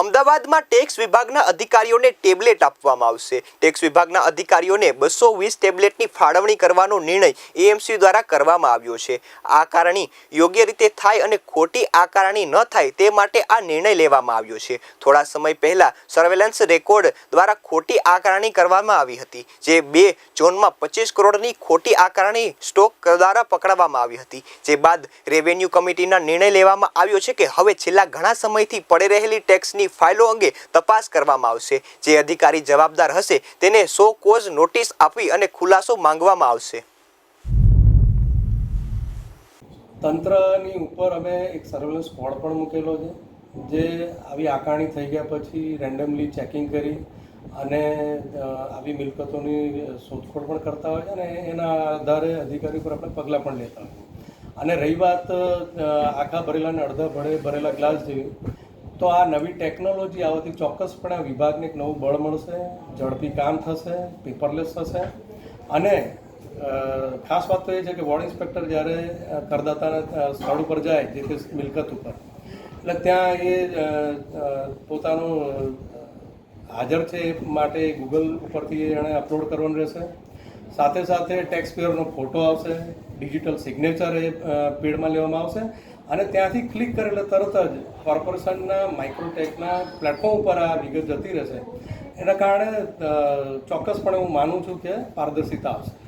અમદાવાદમાં ટેક્સ વિભાગના અધિકારીઓને ટેબ્લેટ આપવામાં આવશે. ટેક્સ વિભાગના અધિકારીઓને બસો વીસ ટેબ્લેટની ફાળવણી કરવાનો નિર્ણય એએમસી દ્વારા કરવામાં આવ્યો છે. આ કારણી યોગ્ય રીતે થાય અને ખોટી આકારણી ન થાય તે માટે આ નિર્ણય લેવામાં આવ્યો છે. થોડા સમય પહેલા સર્વેલન્સ રેકોર્ડ દ્વારા ખોટી આકારણી કરવામાં આવી હતી, જે બે ઝોનમાં પચીસ કરોડની ખોટી આકારણી સ્ટોક દ્વારા પકડવામાં આવી હતી. જે બાદ રેવન્યુ કમિટીના નિર્ણય લેવામાં આવ્યો છે કે હવે છેલ્લા ઘણા સમયથી પડી રહેલી ટેક્સની ફાઇલો અંગે તપાસ કરવામાં આવશે. જે અધિકારી જવાબદાર હશે તેને સો કોઝ નોટિસ આપી અને ખુલાસો માંગવામાં આવશે. તંત્રની ઉપર અમે એક સર્વેલન્સ સ્કોડ પણ મૂકેલો છે, જે આવી આકારણી થઈ ગયા પછી રેન્ડમલી ચેકિંગ કરી અને આવી મિલકતોની શોધખોળ પણ કરતા હોય છે અને એના આધારે અધિકારી પર આપણે પગલાં પણ લેતા હોય અને રહી વાત આખા ભરેલા અને અડધા ભરે, ભરેલા ગ્લાસ જેવી તો આ નવી ટેકનોલોજી આવવાથી ચોક્કસપણે આ વિભાગને એક નવું બળ મળશે, ઝડપી કામ થશે, પેપરલેસ થશે. અને ખાસ વાત તો એ છે કે વોર્ડ ઇન્સ્પેક્ટર જ્યારે કરદાતાના સ્થળ ઉપર જાય, જે તે મિલકત ઉપર, એટલે ત્યાં એ પોતાનું હાજર છે એ માટે ગૂગલ ઉપરથી એણે અપલોડ કરવાનું રહેશે. સાથે સાથે ટેક્સ પેયરનો ફોટો આવશે ડિજિટલ સિગ્નેચર એ પેડમાં લેવામાં આવશે અને ત્યાંથી ક્લિક કરેલા તરત જ કોર્પોરેશનના માઇક્રોટેકના પ્લેટફોર્મ ઉપર આ વિગત જતી રહેશે. એના કારણે ચોક્કસપણે હું માનું છું કે પારદર્શિતા આવશે.